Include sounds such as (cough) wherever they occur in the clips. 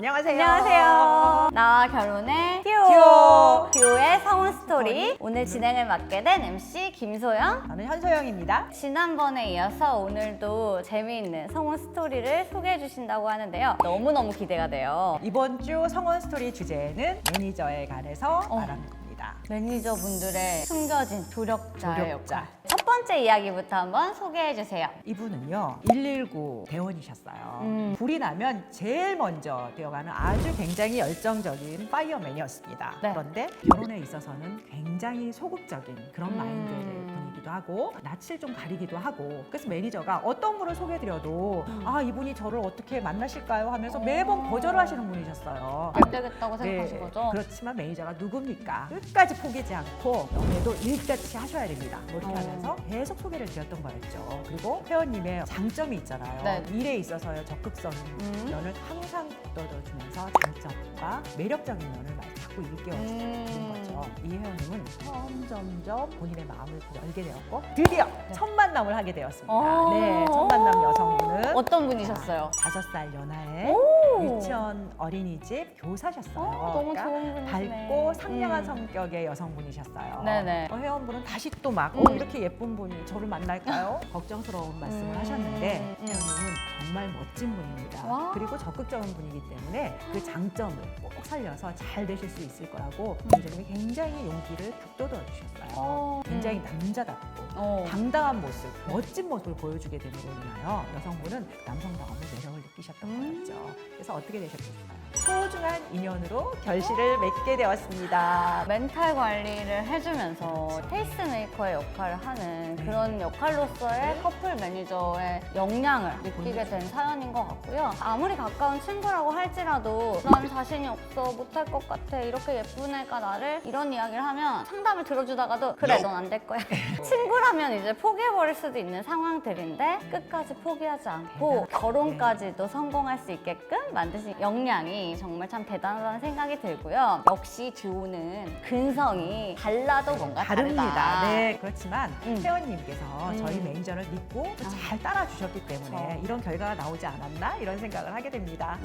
안녕하세요. 안녕하세요. 나와 결혼의 듀오. 듀오. 듀오의 성운 스토리. 오늘 진행을 맡게 된 MC 김소영. 저는 현소영입니다. 지난번에 이어서 오늘도 재미있는 성운 스토리를 소개해 주신다고 하는데요. 너무너무 기대가 돼요. 이번 주 성원 스토리 주제는 매니저에 관해서 어. 말하는 겁니다. 매니저분들의 숨겨진 조력자의 조력자. 역할. 첫 번째 이야기부터 한번 소개해 주세요. 이분은요 119 대원이셨어요. 음. 불이 나면 제일 먼저 뛰어가는 아주 굉장히 열정적인 파이어맨이었습니다. 네. 그런데 결혼에 있어서는 굉장히 소극적인 그런 음. 마인드를 분이기도 하고 낯을 좀 가리기도 하고 그래서 매니저가 어떤 분을 소개드려도 아 이분이 저를 어떻게 만나실까요 하면서 매번 어. 거절을 하시는 분이셨어요. 안 되겠다고 생각하신 네, 거죠? 그렇지만 매니저가 누굽니까? 끝까지 포기지 않고 연애도 일같이 하셔야 됩니다. 뭐 이렇게 어. 하면서 계속 소개를 드렸던 거였죠. 그리고 회원님의 장점이 있잖아요. 네. 일에 있어서의 적극성 음. 면을 항상 돋워주면서 장점과 매력적인 면을 많이 자꾸 일깨워주는 음. 거죠. 이 회원님은 점점점 본인의 마음을 열게 되었고 드디어 첫 만남을 하게 되었습니다. 네. 어. 네, 첫 만남 여성분은 어떤 분이셨어요? 다섯 살 연하의 오. 유치원 어린이집 교사셨어요. 어, 너무 그러니까 좋은 분이시네. 밝고 상냥한 음. 성격의 여성분이셨어요. 네네. 어, 회원분은 다시 또 막 음. 어, 이렇게 예쁜 분이 저를 만날까요? (laughs) 걱정스러운 말씀을 음. 하셨는데 음. 회원님은 정말 멋진 분입니다. 와. 그리고 적극적인 분이기 때문에 그 장점을 꼭 살려서 잘 되실 수 있을 거라고 음. 매니저님이 굉장히 용기를 북돋워 주셨어요. 어. 굉장히 음. 남자답고 어. 당당한 모습, 멋진 모습을 보여주게 됨으로 인하여 여성분은 남성다움의 매력을 느끼셨던 음. 거였죠. 어떻게 되셨겠어요? 소중한 인연으로 결실을 맺게 되었습니다. 멘탈 관리를 해주면서 테이스 메이커의 역할을 하는 네. 그런 역할로서의 네. 커플 매니저의 역량을 느끼게 된 사연인 것 같고요. 아무리 가까운 친구라고 할지라도 난 자신이 없어, 못할 것 같아, 이렇게 예쁜 애가 나를 이런 이야기를 하면 상담을 들어주다가도 그래, 넌 안 될 거야. (laughs) 친구라면 이제 포기해버릴 수도 있는 상황들인데 끝까지 포기하지 않고. 결혼까지도 성공할 수 있게끔 만드신 역량이 정말 참 대단하다는 생각이 들고요. 역시 듀오는 근성이 달라도 뭔가 다릅니다. 다르다. 네, 그렇지만 음. 회원님께서 음. 저희 매니저를 믿고 또 아. 잘 따라주셨기 때문에 그렇죠. 이런 결과가 나오지 않았나 이런 생각을 하게 됩니다.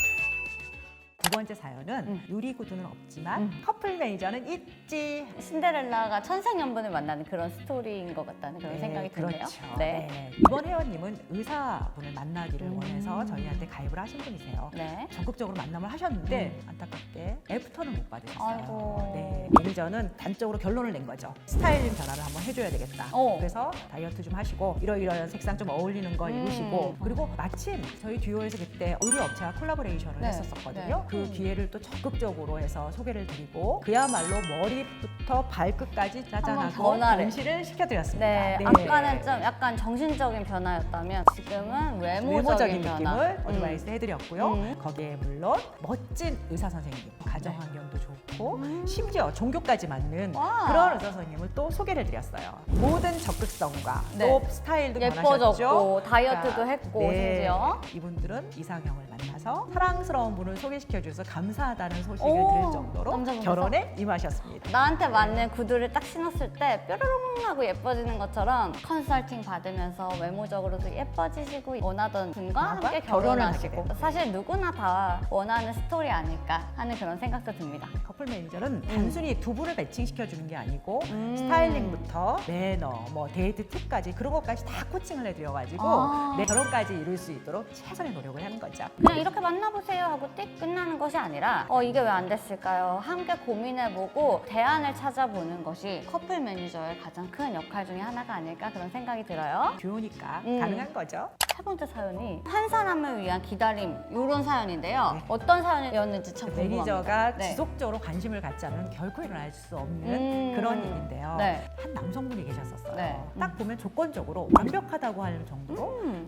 두 번째 사연은 음. 유리구두는 없지만 음. 커플 매니저는 있지. 신데렐라가 천생연분을 만나는 그런 스토리인 것 같다는 그런 네, 생각이 드네요. 그렇죠. 네. 네. 이번 회원님은 의사분을 만나기를 음. 원해서 저희한테 가입을 하신 분이세요. 네. 적극적으로 만남을 하셨는데 안타깝게 애프터는 못 받으셨어요. 음. 아이고. 네, 매니저는 단적으로 결론을 낸 거죠. 스타일링 변화를 한번 해줘야 되겠다. 어. 그래서 다이어트 좀 하시고 이러이러한 색상 좀 어울리는 거 음. 입으시고 그리고 마침 저희 듀오에서 그때 의류 업체와 콜라보레이션을 네, 했었었거든요. 네. 그 음. 기회를 또 적극적으로 해서 소개를 드리고 그야말로 머리부터 발끝까지 짜잔하고 변화를. 시켜드렸습니다. 네, 아까는 좀 약간 정신적인 변화였다면 지금은 외모적인, 외모적인 변화. 느낌을 음. 어드바이스 해드렸고요. 음. 거기에 물론 멋진 의사 선생님, 가정 환경도 좋고 음. 심지어 종교까지 맞는 와. 그런 의사 선생님을 또 소개를 드렸어요. 모든 적극성과 네. 또 스타일도 변하셨죠. 예뻐졌고 다이어트도 그러니까, 했고 네. 심지어 이분들은 이상형을 만나서 사랑스러운 분을 소개시켜줘서 감사하다는 소식을 오, 들을 정도로 남자분께서? 결혼에 임하셨습니다. 나한테 맞는 구두를 딱 신었을 때 뾰로롱 하고 예뻐지는 것처럼 컨설팅 받으면서 외모적으로도 예뻐지시고 원하던 분과 함께 결혼을 결혼하시고 사실 누구나 다 원하는 스토리 아닐까 하는 그런 생각도 듭니다. 커플 매니저는 단순히 두 분을 매칭시켜 주는 게 아니고 음. 스타일링부터 매너, 뭐 데이트 팁까지 그런 것까지 다 코칭을 해드려가지고 아. 내 결혼까지 이룰 수 있도록 최선의 노력을 하는 거죠. 그냥 이렇게 만나보세요 하고 띡 끝나는 것이 아니라 어 이게 왜 안 됐을까요? 함께 고민해보고 대안을 찾아보는 것이 커플 매니저의 가장 큰 역할 중에 하나가 아닐까 그런 생각이 들어요. 듀오니까 음. 가능한 거죠. 세 번째 사연이 한 사람을 위한 기다림 이런 사연인데요. 네. 어떤 사연이었는지 참 궁금합니다. 매니저가 네. 지속적으로 관심을 갖지 않으면 결코 일어날 수 없는 음. 그런 일인데요. 네. 한 남성분이 계셨었어요. 네. 딱 보면 조건적으로 완벽하다고 할 정도로 음.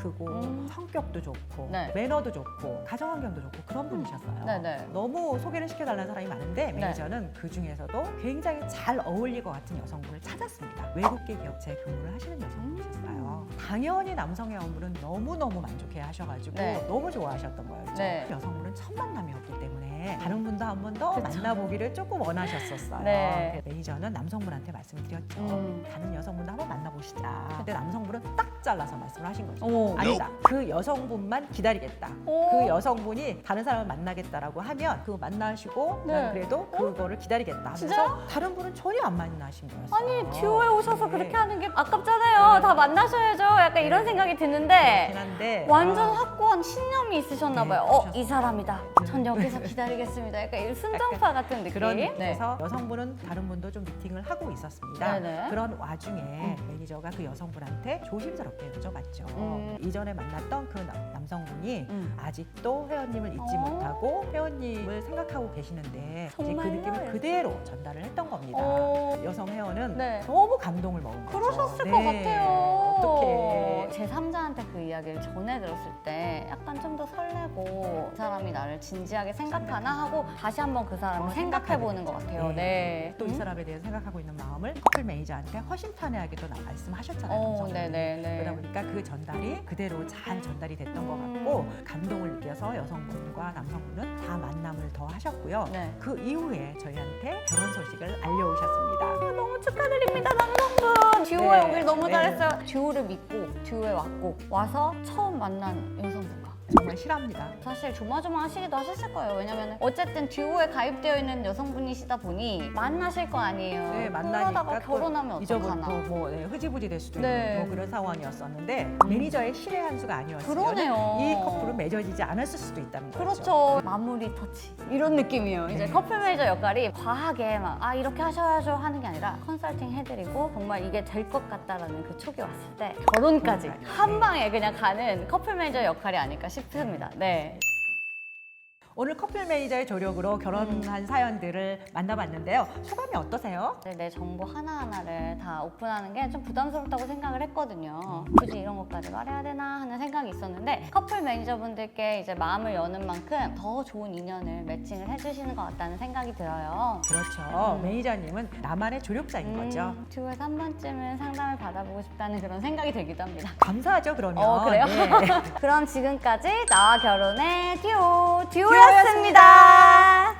크고 음. 성격도 좋고 네. 매너도 좋고 가정 환경도 좋고 그런 분이셨어요. 네네. 너무 소개를 시켜달라는 사람이 많은데 매니저는 그 중에서도 굉장히 잘 어울릴 것 같은 여성분을 찾았습니다. 외국계 기업체에 근무를 하시는 여성분이셨어요. 당연히 남성 회원분은 너무너무 만족해 하셔가지고 네. 너무 좋아하셨던 거였죠. 네. 여성분은 첫 만남이었기 때문에 다른 분도 한 번더 만나보기를 조금 원하셨었어요. 네. 매니저는 남성분한테 말씀을 드렸죠. 음. 다른 여성분도 만나 보시자. 근데 남성분은 딱 잘라서 말씀을 하신 거죠. 오. 아니다. 그 여성분만 기다리겠다. 오. 그 여성분이 다른 사람을 만나겠다라고 하면 그 만나시고 네. 난 그래도 그거를 기다리겠다 하면서 진짜요? 다른 분은 전혀 안 만나신 거였어요. 아니 듀오에 오셔서 네. 그렇게 하는 게 아깝잖아요. 다 만나셔야죠. 약간 이런 생각이 드는데 한데 완전 어, 확고한 신념이 있으셨나 네, 봐요. 어, 그러셨어요. 이 사람이다. 전 여기서 기다리겠습니다. 약간 이 순정파 같은 느낌. 그런 네. 느낌에서 여성분은 다른 분도 좀 미팅을 하고 있었습니다. 네네. 그런 와중에 매니저가 그 여성분한테 조심스럽게 여쭤봤죠. 음. 이전에 만났던 그 남- 남성분이 음. 아직도 회원님을 잊지 어. 못하고 회원님을 생각하고 계시는데 이제 그 정말요? 느낌을 그대로 전달을 했던 겁니다. 어. 여성 회원은 네. 너무 감동을 먹은 거죠. 그러셨을 네. 것 같아요. 어떻게? 제 3자한테 그 이야기를 전해 들었을 때 약간 좀 더 설레고 그 사람이 나를 진지하게 생각하나 하고 다시 한번 그 사람을 어, 생각해 보는 것 같아요. 네. 또 이 음? 사람에 대해서 생각하고 있는 마음을 커플 매니저한테 허심탄회하게도 나- 말씀하셨잖아요. 어, 남성분이. 네네네. 그러다 보니까 그 전달이 그대로 잘 전달이 됐던 것 음. 같고 감동을 느껴서 여성분과 남성분은 다 만남을 더 하셨고요. 네. 그 이후에 저희한테 결혼 소식을 알려오셨습니다. 아, 너무 축하드립니다, 남성분. 듀오에 네. 오길 너무 네. 잘했어요. 듀오를 믿고 듀오에 왔고 와서 처음 만난 여성분과. 정말 실합니다. 사실 조마조마하시기도 하셨을 거예요. 왜냐면 어쨌든 듀오에 가입되어 있는 여성분이시다 보니 만나실 거 아니에요. 네, 만나니까 또 결혼하면 잊어버리고 어떡하나. 뭐 네, 흐지부지 될 수도 네. 있는 뭐 그런 상황이었었는데 매니저의 신의 한 수가 아니었으면 그러네요. 이 커플은 맺어지지 않았을 수도 있다는 거죠. 그렇죠. 마무리 터치 이런 느낌이에요. 이제 네. 커플 매니저 역할이 과하게 막 아 이렇게 하셔야죠 하는 게 아니라 컨설팅 해드리고 정말 이게 될 것 같다라는 그 촉이 왔을 때 결혼까지. 한 방에 그냥 가는 커플 매니저 역할이 아닐까 싶 습니다. 네. 오늘 커플 매니저의 조력으로 결혼한 사연들을 만나봤는데요. 소감이 어떠세요? 네, 내 정보 하나하나를 다 오픈하는 게 좀 부담스럽다고 생각을 했거든요. 굳이 이런 것까지 말해야 되나 하는 생각이 있었는데 커플 매니저분들께 이제 마음을 여는 만큼 더 좋은 인연을 매칭을 해주시는 것 같다는 생각이 들어요. 그렇죠. 음. 매니저님은 나만의 조력자인 거죠. 음, 듀오에서 한 번쯤은 상담을 받아보고 싶다는 그런 생각이 들기도 합니다. 감사하죠, 그러면. 어, 그래요? 네. (laughs) 그럼 지금까지 나와 결혼의 듀오, 듀오 였습니다.